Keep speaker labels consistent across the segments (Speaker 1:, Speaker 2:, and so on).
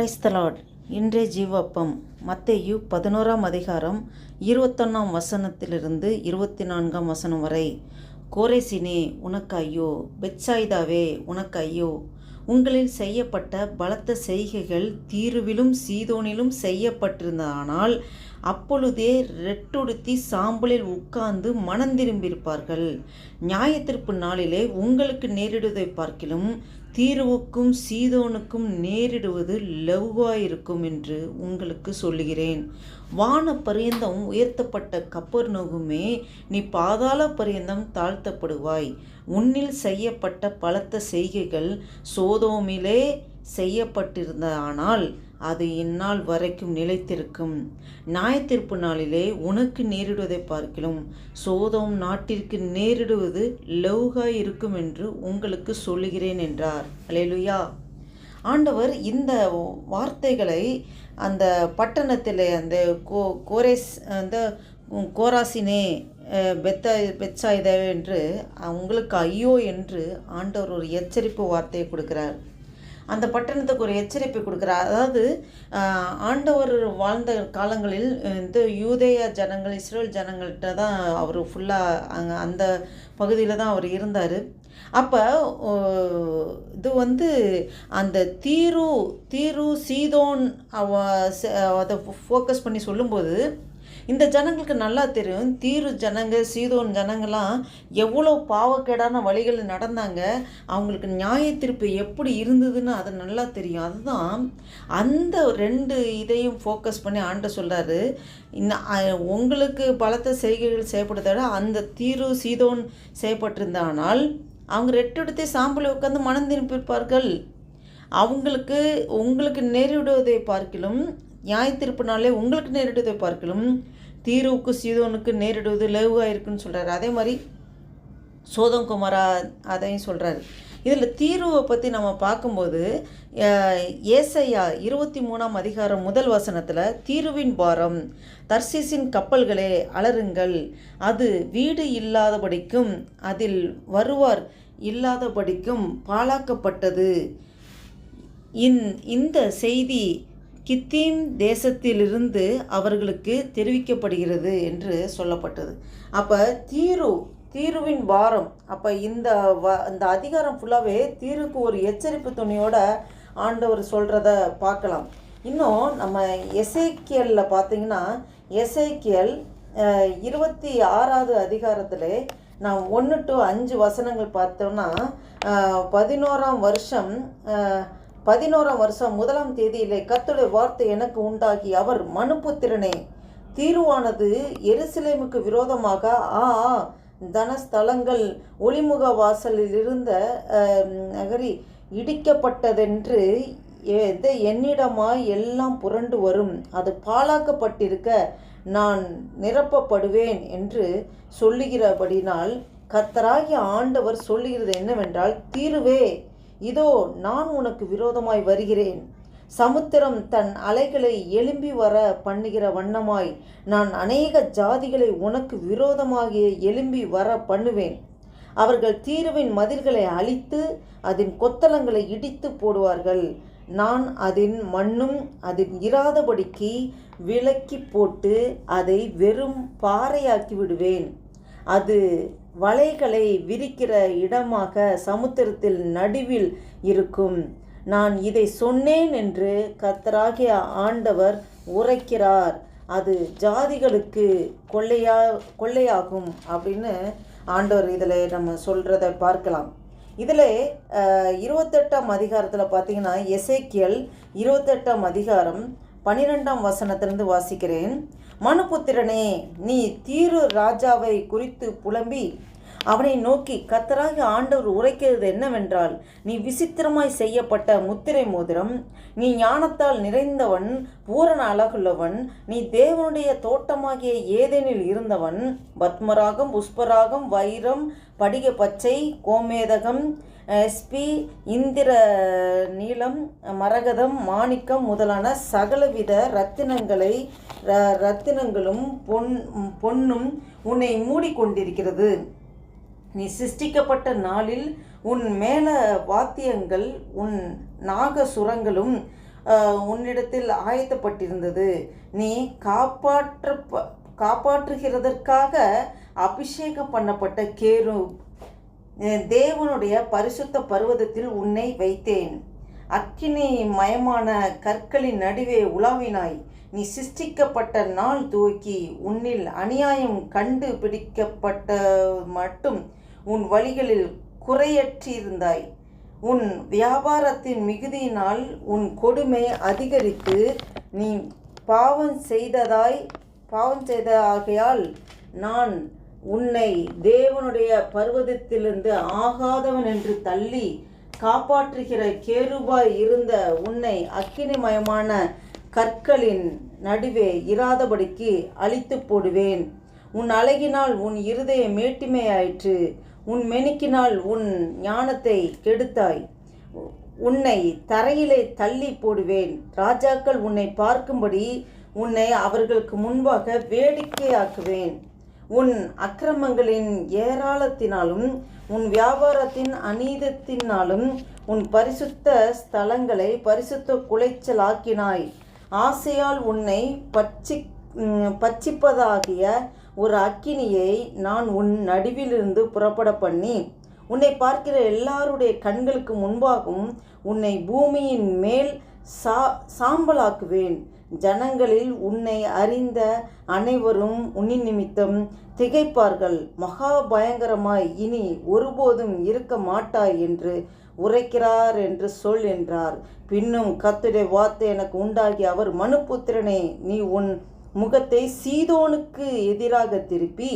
Speaker 1: கிரைஸ்தலாட் இன்றே ஜீவப்பம் மத்தேயு பதினோராம் அதிகாரம் இருபத்தொன்னாம் வசனத்திலிருந்து இருபத்தி நான்காம் வசனம் வரை கோரேசினே உனக்கு ஐயோ பெட்சாய்தாவே உனக்கு ஐயோ உங்களில் செய்யப்பட்ட பலத்த செய்கைகள் தீருவிலும் சீதோனிலும் செய்யப்பட்டிருந்தானால் அப்பொழுதே ரெட்டுடுத்தி சாம்பலில் உட்கார்ந்து திரும்பியிருப்பார்கள் நியாயத்திற்பு நாளிலே உங்களுக்கு நேரிடுவதை பார்க்கிலும் தீருவுக்கும் சீதோனுக்கும் நேரிடுவது லவ்வாயிருக்கும் என்று உங்களுக்கு சொல்லுகிறேன் வான பரியந்தம் உயர்த்தப்பட்ட கப்பர் நோகுமே நீ பாதாள பரியந்தம் தாழ்த்தப்படுவாய் உன்னில் செய்யப்பட்ட பலத்த செய்கைகள் சோதோமிலே செய்யப்பட்டிருந்தானால் அது இந்நாள் வரைக்கும் நிலைத்திருக்கும் நியாயத்தீர்ப்பு நாளிலே உனக்கு நேரிடுவதை பார்க்கிலும் சோதம் நாட்டிற்கு நேரிடுவது லவுகாய் இருக்கும் என்று உங்களுக்கு சொல்லுகிறேன் என்றார் அலேலுயா ஆண்டவர் இந்த வார்த்தைகளை அந்த பட்டணத்தில் அந்த கோ கோரேஸ் அந்த கோராசினே பெத்த பெச்சாயுதா என்று அவங்களுக்கு ஐயோ என்று ஆண்டவர் ஒரு எச்சரிப்பு வார்த்தையை கொடுக்கிறார் அந்த பட்டணத்துக்கு ஒரு எச்சரிப்பை கொடுக்குறார் அதாவது ஆண்டவர் வாழ்ந்த காலங்களில் இந்த யூதேய ஜனங்கள் இஸ்ரேல் ஜனங்கள்கிட்ட தான் அவர் ஃபுல்லாக அங்கே அந்த பகுதியில் தான் அவர் இருந்தார் அப்போ இது வந்து அந்த தீரு தீரு சீதோன் அவ அதை ஃபோக்கஸ் பண்ணி சொல்லும்போது இந்த ஜனங்களுக்கு நல்லா தெரியும் தீரு ஜனங்க சீதோன் ஜனங்கள்லாம் எவ்வளோ பாவக்கேடான வழிகளில் நடந்தாங்க அவங்களுக்கு நியாய தீர்ப்பு எப்படி இருந்ததுன்னு அது நல்லா தெரியும் அதுதான் அந்த ரெண்டு இதையும் ஃபோக்கஸ் பண்ணி ஆண்ட சொல்கிறாரு உங்களுக்கு பலத்த செய்கைகள் செய்யப்படுறத அந்த தீரு சீதோன் செய்யப்பட்டிருந்தானால் அவங்க ரெட்டெடுத்து சாம்பலை உட்காந்து மனம் திருப்பியிருப்பார்கள் அவங்களுக்கு உங்களுக்கு நேரிடுவதை பார்க்கிலும் நியாய திருப்பு நாளே உங்களுக்கு நேரிடுவதை பார்க்கலும் தீருவுக்கு சீதோனுக்கு நேரிடுவது லகுவாக இருக்குன்னு சொல்கிறார் அதே மாதிரி சோதம் குமாரா அதையும் சொல்கிறாரு இதில் தீருவை பற்றி நம்ம பார்க்கும்போது ஏசையா இருபத்தி மூணாம் அதிகாரம் முதல் வசனத்தில் தீருவின் பாரம் தர்சிஸின் கப்பல்களே அலருங்கள் அது வீடு இல்லாதபடிக்கும் அதில் வருவார் இல்லாதபடிக்கும் பாழாக்கப்பட்டது இந்த செய்தி கித்தீம் தேசத்திலிருந்து அவர்களுக்கு தெரிவிக்கப்படுகிறது என்று சொல்லப்பட்டது அப்போ தீரு தீருவின் வாரம் அப்போ இந்த வ இந்த அதிகாரம் ஃபுல்லாகவே தீருக்கு ஒரு எச்சரிப்பு துணியோட ஆண்டவர் சொல்கிறத பார்க்கலாம் இன்னும் நம்ம எசைக்கியலில் பார்த்திங்கன்னா எசைக்கியல் இருபத்தி ஆறாவது அதிகாரத்தில் நான் ஒன்று டு அஞ்சு வசனங்கள் பார்த்தோன்னா பதினோராம் வருஷம் பதினோராம் வருஷம் முதலாம் தேதியிலே கத்துடைய வார்த்தை எனக்கு உண்டாகி அவர் மனுப்புத்திறனே தீர்வானது எருசலேமுக்கு விரோதமாக ஆ தனஸ்தலங்கள் ஒளிமுக வாசலில் இருந்த நகரி இடிக்கப்பட்டதென்று என்னிடமாய் எல்லாம் புரண்டு வரும் அது பாழாக்கப்பட்டிருக்க நான் நிரப்பப்படுவேன் என்று சொல்லுகிறபடினால் கத்தராகிய ஆண்டவர் சொல்லுகிறது என்னவென்றால் தீருவே இதோ நான் உனக்கு விரோதமாய் வருகிறேன் சமுத்திரம் தன் அலைகளை எழும்பி வர பண்ணுகிற வண்ணமாய் நான் அநேக ஜாதிகளை உனக்கு விரோதமாக எழும்பி வர பண்ணுவேன் அவர்கள் தீருவின் மதில்களை அழித்து அதன் கொத்தளங்களை இடித்து போடுவார்கள் நான் அதன் மண்ணும் அதன் இராதபடிக்கு விலக்கி போட்டு அதை வெறும் பாறையாக்கி விடுவேன் அது வலைகளை விரிக்கிற இடமாக சமுத்திரத்தில் நடுவில் இருக்கும் நான் இதை சொன்னேன் என்று கத்தராகிய ஆண்டவர் உரைக்கிறார் அது ஜாதிகளுக்கு கொள்ளையா கொள்ளையாகும் அப்படின்னு ஆண்டவர் இதில் நம்ம சொல்கிறத பார்க்கலாம் இதில் இருபத்தெட்டாம் அதிகாரத்தில் பார்த்தீங்கன்னா எசேக்கியல் இருபத்தெட்டாம் அதிகாரம் பன்னிரெண்டாம் வசனத்திலிருந்து வாசிக்கிறேன் மனுபுத்திரனே நீ தீரு ராஜாவை குறித்து புலம்பி அவனை நோக்கி கத்தராகி ஆண்டவர் உரைக்கிறது என்னவென்றால் நீ விசித்திரமாய் செய்யப்பட்ட முத்திரை மோதிரம் நீ ஞானத்தால் நிறைந்தவன் பூரண அழகுள்ளவன் நீ தேவனுடைய தோட்டமாகிய ஏதேனில் இருந்தவன் பத்மராகம் புஷ்பராகம் வைரம் படிக பச்சை கோமேதகம் எஸ்பி இந்திர நீளம் மரகதம் மாணிக்கம் முதலான சகலவித ரத்தினங்களை ரத்தினங்களும் பொன் பொன்னும் உன்னை மூடிக்கொண்டிருக்கிறது நீ சிருஷ்டிக்கப்பட்ட நாளில் உன் மேல வாத்தியங்கள் உன் நாக சுரங்களும் உன்னிடத்தில் ஆயத்தப்பட்டிருந்தது நீ காப்பாற்ற காப்பாற்றுகிறதற்காக அபிஷேகம் பண்ணப்பட்ட கேரு தேவனுடைய பரிசுத்த பருவதத்தில் உன்னை வைத்தேன் அக்கினி மயமான கற்களின் நடுவே உலாவினாய் நீ சிருஷ்டிக்கப்பட்ட நாள் துவக்கி உன்னில் அநியாயம் கண்டு பிடிக்கப்பட்ட மட்டும் உன் வழிகளில் குறையற்றியிருந்தாய் உன் வியாபாரத்தின் மிகுதியினால் உன் கொடுமை அதிகரித்து நீ பாவம் செய்ததாய் பாவம் செய்த ஆகையால் நான் உன்னை தேவனுடைய பருவதத்திலிருந்து ஆகாதவன் என்று தள்ளி காப்பாற்றுகிற கேருபாய் இருந்த உன்னை அக்கினிமயமான கற்களின் நடுவே இராதபடிக்கு அழித்து போடுவேன் உன் அழகினால் உன் இருதய மேட்டிமையாயிற்று உன் மெனுக்கினால் உன் ஞானத்தை கெடுத்தாய் உன்னை தரையிலே தள்ளி போடுவேன் ராஜாக்கள் உன்னை பார்க்கும்படி உன்னை அவர்களுக்கு முன்பாக வேடிக்கையாக்குவேன் உன் அக்கிரமங்களின் ஏராளத்தினாலும் உன் வியாபாரத்தின் அநீதத்தினாலும் உன் பரிசுத்த ஸ்தலங்களை பரிசுத்த குலைச்சலாக்கினாய் ஆசையால் உன்னை பச்சி பச்சிப்பதாகிய ஒரு அக்கினியை நான் உன் நடுவிலிருந்து புறப்பட பண்ணி உன்னை பார்க்கிற எல்லாருடைய கண்களுக்கு முன்பாகவும் உன்னை பூமியின் மேல் சா சாம்பலாக்குவேன் ஜனங்களில் உன்னை அறிந்த அனைவரும் உன்னின் நிமித்தம் திகைப்பார்கள் மகா பயங்கரமாய் இனி ஒருபோதும் இருக்க மாட்டாய் என்று உரைக்கிறார் என்று சொல் என்றார் பின்னும் கத்துடைய வார்த்தை எனக்கு உண்டாகி அவர் மனுபுத்திரனே நீ உன் முகத்தை சீதோனுக்கு எதிராக திருப்பி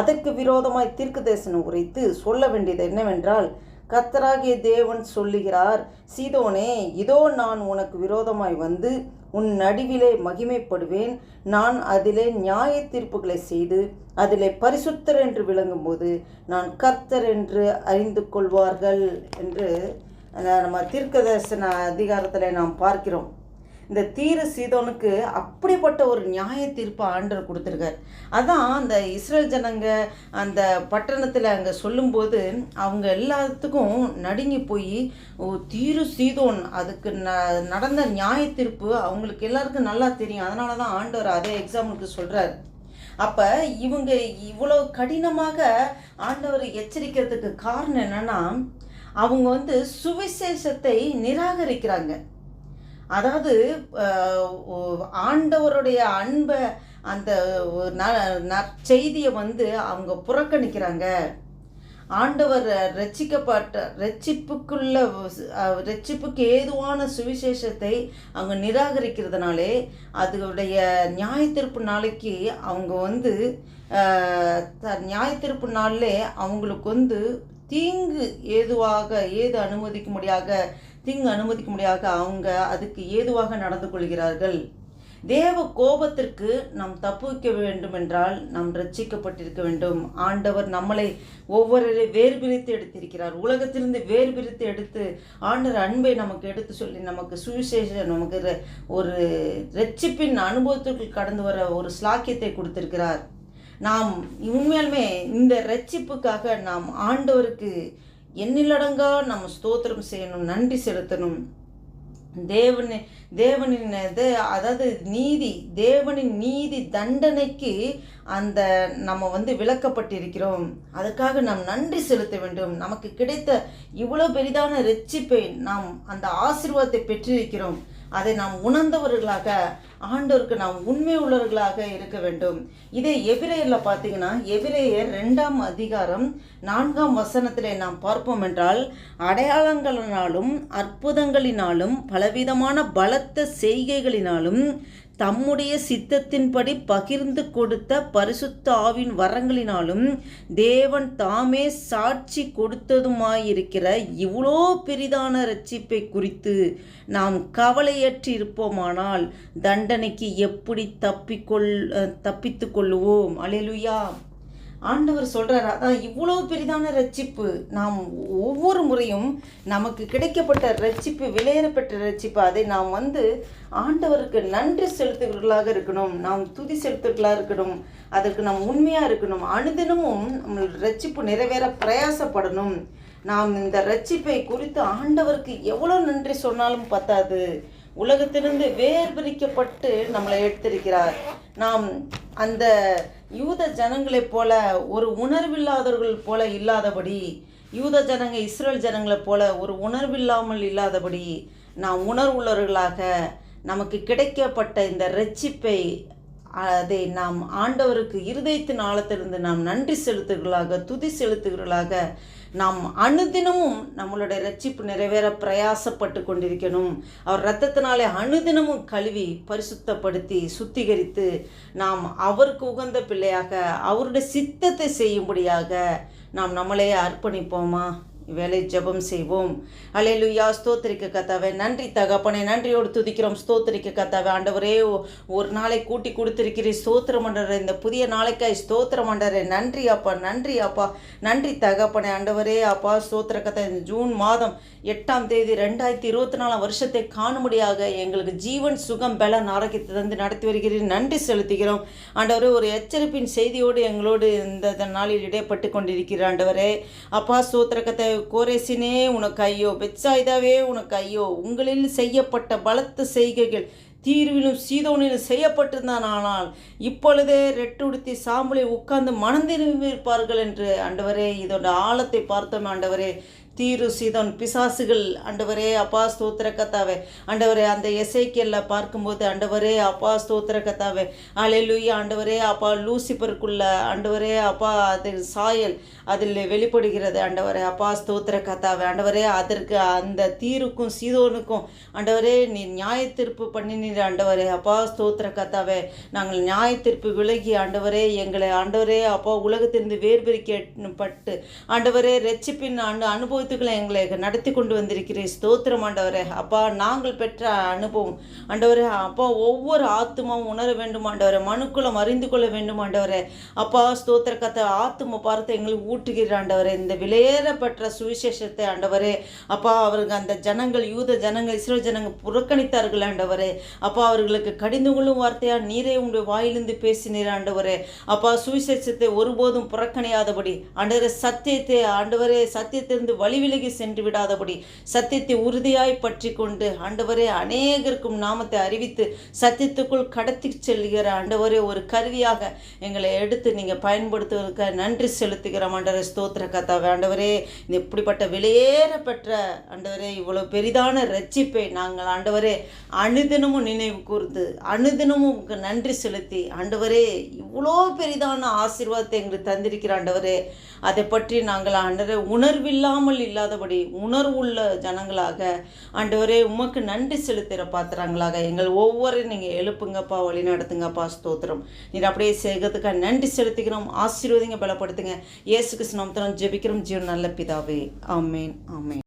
Speaker 1: அதற்கு விரோதமாய் தீர்க்க உரைத்து சொல்ல வேண்டியது என்னவென்றால் கத்தராகிய தேவன் சொல்லுகிறார் சீதோனே இதோ நான் உனக்கு விரோதமாய் வந்து உன் நடுவிலே மகிமைப்படுவேன் நான் அதிலே நியாய தீர்ப்புகளை செய்து அதிலே பரிசுத்தர் என்று விளங்கும்போது நான் கர்த்தர் என்று அறிந்து கொள்வார்கள் என்று நம்ம தீர்க்கதர்சன அதிகாரத்தில் நாம் பார்க்கிறோம் இந்த தீரு சீதோனுக்கு அப்படிப்பட்ட ஒரு நியாய தீர்ப்பு ஆண்டர் கொடுத்துருக்கார் அதான் அந்த இஸ்ரேல் ஜனங்க அந்த பட்டணத்தில் அங்கே சொல்லும்போது அவங்க எல்லாத்துக்கும் நடுங்கி போய் தீரு சீதோன் அதுக்கு ந நடந்த நியாய தீர்ப்பு அவங்களுக்கு எல்லாருக்கும் நல்லா தெரியும் அதனால தான் ஆண்டவர் அதே எக்ஸாம்பிளுக்கு சொல்கிறார் அப்போ இவங்க இவ்வளோ கடினமாக ஆண்டவர் எச்சரிக்கிறதுக்கு காரணம் என்னென்னா அவங்க வந்து சுவிசேஷத்தை நிராகரிக்கிறாங்க அதாவது ஆண்டவருடைய அன்பை அந்த நற்செய்தியை வந்து அவங்க புறக்கணிக்கிறாங்க ஆண்டவர் ரட்சிக்கப்பட்ட ரட்சிப்புக்குள்ள ரட்சிப்புக்கு ஏதுவான சுவிசேஷத்தை அவங்க நிராகரிக்கிறதுனாலே நியாய திருப்பு நாளைக்கு அவங்க வந்து திருப்பு நாளிலே அவங்களுக்கு வந்து தீங்கு ஏதுவாக ஏது அனுமதிக்க முடியாத தீங்கு அனுமதிக்க முடியாத அவங்க அதுக்கு ஏதுவாக நடந்து கொள்கிறார்கள் தேவ கோபத்திற்கு நாம் தப்புவிக்க வேண்டுமென்றால் நாம் ரட்சிக்கப்பட்டிருக்க வேண்டும் ஆண்டவர் நம்மளை ஒவ்வொருவரை வேறு பிரித்து எடுத்திருக்கிறார் உலகத்திலிருந்து வேறு பிரித்து எடுத்து ஆண்டவர் அன்பை நமக்கு எடுத்து சொல்லி நமக்கு சுவிசேஷ நமக்கு ஒரு ரட்சிப்பின் அனுபவத்திற்குள் கடந்து வர ஒரு ஸ்லாக்கியத்தை கொடுத்திருக்கிறார் நாம் உண்மையாலுமே இந்த ரட்சிப்புக்காக நாம் ஆண்டவருக்கு எண்ணிலடங்கா நம்ம ஸ்தோத்திரம் செய்யணும் நன்றி செலுத்தணும் தேவனு தேவனின் இது அதாவது நீதி தேவனின் நீதி தண்டனைக்கு அந்த நம்ம வந்து விளக்கப்பட்டிருக்கிறோம் அதுக்காக நாம் நன்றி செலுத்த வேண்டும் நமக்கு கிடைத்த இவ்வளோ பெரிதான ரெச்சிப்பை நாம் அந்த ஆசிர்வாதத்தை பெற்றிருக்கிறோம் அதை நாம் உணர்ந்தவர்களாக ஆண்டோருக்கு நாம் உண்மை உள்ளவர்களாக இருக்க வேண்டும் இதே எபிரேயரில் பார்த்தீங்கன்னா எபிரேயர் ரெண்டாம் அதிகாரம் நான்காம் வசனத்திலே நாம் பார்ப்போம் என்றால் அடையாளங்களினாலும் அற்புதங்களினாலும் பலவிதமான பலத்த செய்கைகளினாலும் தம்முடைய சித்தத்தின்படி பகிர்ந்து கொடுத்த பரிசுத்த ஆவின் வரங்களினாலும் தேவன் தாமே சாட்சி கொடுத்ததுமாயிருக்கிற இவ்வளோ பெரிதான ரட்சிப்பை குறித்து நாம் கவலையற்றி இருப்போமானால் தண்டனைக்கு எப்படி தப்பிக்கொள் தப்பித்து கொள்ளுவோம் அலையலுயா ஆண்டவர் சொல்கிறார் அதான் இவ்வளோ பெரிதான ரட்சிப்பு நாம் ஒவ்வொரு முறையும் நமக்கு கிடைக்கப்பட்ட ரட்சிப்பு விலையேறப்பட்ட ரட்சிப்பு அதை நாம் வந்து ஆண்டவருக்கு நன்றி செலுத்துகிறவர்களாக இருக்கணும் நாம் துதி செலுத்துகிறவர்களாக இருக்கணும் அதற்கு நாம் உண்மையாக இருக்கணும் அனுதினமும் நம்ம ரட்சிப்பு நிறைவேற பிரயாசப்படணும் நாம் இந்த ரட்சிப்பை குறித்து ஆண்டவருக்கு எவ்வளோ நன்றி சொன்னாலும் பத்தாது உலகத்திலிருந்து வேர்பிரிக்கப்பட்டு நம்மளை எடுத்திருக்கிறார் நாம் அந்த யூத ஜனங்களைப் போல ஒரு உணர்வில்லாதவர்கள் போல இல்லாதபடி யூத ஜனங்க இஸ்ரேல் ஜனங்களைப் போல ஒரு உணர்வில்லாமல் இல்லாதபடி நாம் உணர்வுள்ளவர்களாக நமக்கு கிடைக்கப்பட்ட இந்த ரட்சிப்பை அதை நாம் ஆண்டவருக்கு இருதயத்தின் ஆழத்திலிருந்து நாம் நன்றி செலுத்துகிறாக துதி செலுத்துகிறாக நாம் அணுதினமும் நம்மளுடைய ரட்சிப்பு நிறைவேற பிரயாசப்பட்டு கொண்டிருக்கணும் அவர் ரத்தத்தினாலே அணுதினமும் கழுவி பரிசுத்தப்படுத்தி சுத்திகரித்து நாம் அவருக்கு உகந்த பிள்ளையாக அவருடைய சித்தத்தை செய்யும்படியாக நாம் நம்மளையே அர்ப்பணிப்போமா வேலை ஜபம் செய்வோம் அலையிலுயா ஸ்தோத்திரிக்க கத்தாவே நன்றி தகப்பனே நன்றியோடு துதிக்கிறோம் ஸ்தோத்திரிக்க கத்தாவே ஆண்டவரே ஒரு நாளை கூட்டி கொடுத்திருக்கிறீர் ஸ்தோத்திர மண்டரை இந்த புதிய நாளைக்காய் ஸ்தோத்திர மண்டரை நன்றி அப்பா நன்றி அப்பா நன்றி தகப்பனே ஆண்டவரே அப்பா ஸ்தோத்திர கத்தா ஜூன் மாதம் எட்டாம் தேதி ரெண்டாயிரத்தி இருபத்தி நாலாம் வருஷத்தை காணும்படியாக எங்களுக்கு ஜீவன் சுகம் பல ஆரோக்கியத்தை தந்து நடத்தி வருகிறேன் நன்றி செலுத்துகிறோம் ஆண்டவரே ஒரு எச்சரிப்பின் செய்தியோடு எங்களோடு இந்த நாளில் இடைப்பட்டு கொண்டிருக்கிற ஆண்டவரே அப்பா சூத்திரக்கத்தை கோரேசினே உனக்கு ஐயோ பெச்சாய்தாவே உனக்கு ஐயோ உங்களில் செய்யப்பட்ட பலத்த செய்கைகள் தீர்விலும் சீதோனிலும் செய்யப்பட்டிருந்தான் ஆனால் இப்பொழுதே ரெட்டுடுத்தி சாம்பலை உட்கார்ந்து மணந்திருப்பார்கள் என்று ஆண்டவரே இதோட ஆழத்தை பார்த்தோம் ஆண்டவரே தீரு சீதோன் பிசாசுகள் அண்டவரே அப்பா ஸ்தோத்திர கத்தாவே அண்டவரே அந்த எசைக்கியல்ல பார்க்கும்போது அண்டவரே அப்பா ஸ்தோத்திர கத்தாவே அலையிலுயா ஆண்டவரே அப்பா லூசிபருக்குள்ள அண்டவரே அப்பா அது சாயல் அதில் வெளிப்படுகிறது அண்டவரே அப்பா ஸ்தோத்திர கத்தாவே அண்டவரே அதற்கு அந்த தீருக்கும் சீதோனுக்கும் அண்டவரே நீ நியாய தீர்ப்பு பண்ணினீர் ஆண்டவரே அப்பா ஸ்தோத்திர கத்தாவே நாங்கள் நியாய தீர்ப்பு விலகி ஆண்டவரே எங்களை ஆண்டவரே அப்பா உலகத்திலிருந்து வேர்பிரிக்கப்பட்டு ஆண்டவரே ரெச்சிப்பின் ஆண்டு அனுபவ அனுபவத்துக்களை எங்களை நடத்தி கொண்டு வந்திருக்கிறீர் ஸ்தோத்திரம் ஆண்டவரே அப்பா நாங்கள் பெற்ற அனுபவம் ஆண்டவரே அப்பா ஒவ்வொரு ஆத்மாவும் உணர வேண்டும் ஆண்டவரே மனுக்குளம் அறிந்து கொள்ள வேண்டும் ஆண்டவரே அப்பா ஸ்தோத்திர கத்தை ஆத்ம பார்த்து எங்களை ஊட்டுகிற ஆண்டவரே இந்த விலையேறப்பட்ட சுவிசேஷத்தை ஆண்டவரே அப்பா அவருக்கு அந்த ஜனங்கள் யூத ஜனங்கள் இஸ்ரோ ஜனங்கள் புறக்கணித்தார்கள் ஆண்டவரே அப்பா அவர்களுக்கு கடிந்து கொள்ளும் வார்த்தையா நீரே உங்களுடைய வாயிலிருந்து பேசினீர் ஆண்டவரே அப்பா சுவிசேஷத்தை ஒருபோதும் புறக்கணியாதபடி ஆண்டவரே சத்தியத்தை ஆண்டவரே சத்தியத்திலிருந்து வழி வழிவிலகி சென்று விடாதபடி சத்தியத்தை உறுதியாய் பற்றி கொண்டு ஆண்டவரே அநேகருக்கும் நாமத்தை அறிவித்து சத்தியத்துக்குள் கடத்தி செல்கிற ஆண்டவரே ஒரு கருவியாக எங்களை எடுத்து நீங்கள் பயன்படுத்துவதற்க நன்றி செலுத்துகிற ஆண்டவரே ஸ்தோத்திர கதா ஆண்டவரே இந்த இப்படிப்பட்ட விலையேற பெற்ற ஆண்டவரே இவ்வளோ பெரிதான ரட்சிப்பை நாங்கள் ஆண்டவரே அனுதினமும் நினைவு கூர்ந்து அனுதினமும் நன்றி செலுத்தி ஆண்டவரே இவ்வளோ பெரிதான ஆசீர்வாதத்தை எங்களுக்கு தந்திருக்கிற ஆண்டவரே அதை பற்றி நாங்கள் ஆண்டவரே உணர்வில்லாமல் இல்லாதபடி உணர்வுள்ள ஜனங்களாக ஆண்டவரே உமக்கு நன்றி செலுத்துகிற பாத்திரங்களாக எங்கள் ஒவ்வொரு நீங்கள் எழுப்புங்கப்பா வழி நடத்துங்கப்பா ஸ்தோத்திரம் நீர் அப்படியே சேர்க்கறதுக்காக நன்றி செலுத்திக்கிறோம் ஆசீர்வதிங்க பலப்படுத்துங்க இயேசுக்கு கிருஷ்ணம் ஜெபிக்கிறோம் ஜீவன் நல்ல பிதாவே ஆமேன் ஆமேன்